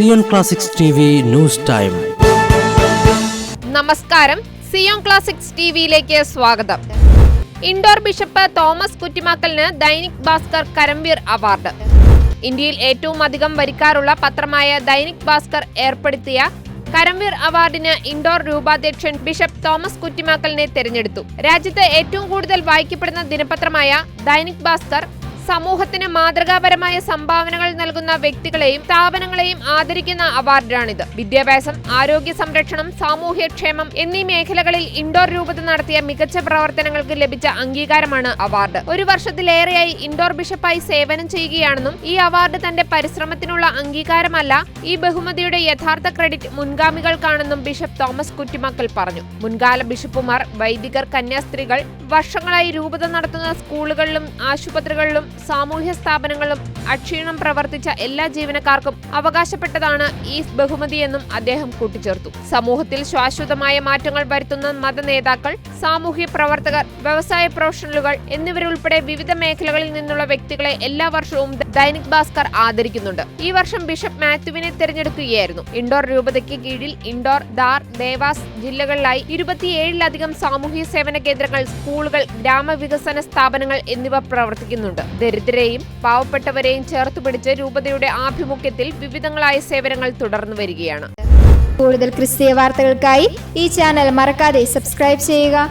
Zion classics T news time. നമസ്കാരം. Zion classics ടിവിയിലേക്ക് സ്വാഗതം. ഇൻഡോർ ബിഷപ്പ് തോമസ് കുറ്റിമാക്കലിന് ദൈനിക് ഭാസ്കർ കരംവീർ അവാർഡ്. ഇന്ത്യയിൽ ഏറ്റവും അധികം വരിക്കാറുള്ള പത്രമായ ദൈനിക് ഭാസ്കർ ഏർപ്പെടുത്തിയ കരംവീർ അവാർഡിന് ഇൻഡോർ രൂപാധ്യക്ഷൻ ബിഷപ്പ് തോമസ് കുറ്റിമാക്കലിനെ തെരഞ്ഞെടുത്തു. രാജ്യത്ത് ഏറ്റവും കൂടുതൽ വായിക്കപ്പെടുന്ന ദിനപത്രമായ ദൈനിക് ഭാസ്കർ സമൂഹത്തിന് മാതൃകാപരമായ സംഭാവനകൾ നൽകുന്ന വ്യക്തികളെയും സ്ഥാപനങ്ങളെയും ആദരിക്കുന്ന അവാർഡാണിത്. വിദ്യാഭ്യാസം ആരോഗ്യ സംരക്ഷണം സാമൂഹ്യക്ഷേമം എന്നീ മേഖലകളിൽ ഇൻഡോർ രൂപത നടത്തിയ മികച്ച പ്രവർത്തനങ്ങൾക്ക് ലഭിച്ച അംഗീകാരമാണ് അവാർഡ്. ഒരു വർഷത്തിലേറെയായി ഇൻഡോർ ബിഷപ്പായി സേവനം ചെയ്യുകയാണെന്നും ഈ അവാർഡ് തന്റെ പരിശ്രമത്തിനുള്ള അംഗീകാരമല്ല ഈ ബഹുമതിയുടെ യഥാർത്ഥ ക്രെഡിറ്റ് മുൻഗാമികൾക്കാണെന്നും ബിഷപ്പ് തോമസ് കുറ്റിമക്കൽ പറഞ്ഞു. മുൻകാല ബിഷപ്പുമാർ വൈദികർ കന്യാസ്ത്രീകൾ വർഷങ്ങളായി രൂപത നടത്തുന്ന സ്കൂളുകളിലും ആശുപത്രികളിലും സാമൂഹ്യ സ്ഥാപനങ്ങളും അക്ഷീണം പ്രവർത്തിച്ച എല്ലാ ജീവനക്കാർക്കും അവകാശപ്പെട്ടതാണ് ഈ ബഹുമതിയെന്നും അദ്ദേഹം കൂട്ടിച്ചേർത്തു. സമൂഹത്തിൽ ശാശ്വതമായ മാറ്റങ്ങൾ വരുത്തുന്ന മത നേതാക്കൾ സാമൂഹ്യ പ്രവർത്തകർ വ്യവസായ പ്രൊഫഷണലുകൾ എന്നിവരുൾപ്പെടെ വിവിധ മേഖലകളിൽ നിന്നുള്ള വ്യക്തികളെ എല്ലാ വർഷവും ദൈനിക് ഭാസ്കർ ആദരിക്കുന്നുണ്ട്. ഈ വർഷം ബിഷപ്പ് മാത്യുവിനെ തിരഞ്ഞെടുക്കുകയായിരുന്നു. ഇൻഡോർ രൂപതയ്ക്ക് കീഴിൽ ഇൻഡോർ ദാർ ദേവാസ് ജില്ലകളിലായി ഇരുപത്തിയേഴിലധികം സാമൂഹ്യ സേവന കേന്ദ്രങ്ങൾ സ്കൂളുകൾ ഗ്രാമവികസന സ്ഥാപനങ്ങൾ എന്നിവ പ്രവർത്തിക്കുന്നുണ്ട്. ദരിദ്രരെയും പാവപ്പെട്ടവരെയും ചേർത്തുപിടിച്ച് രൂപതയുടെ ആഭിമുഖ്യത്തിൽ വിവിധങ്ങളായ സേവനങ്ങൾ തുടർന്നു വരികയാണ്. കൂടുതൽ ക്രിസ്തീയ വാർത്തകൾക്കായി ഈ ചാനൽ മറക്കാതെ സബ്സ്ക്രൈബ് ചെയ്യുക.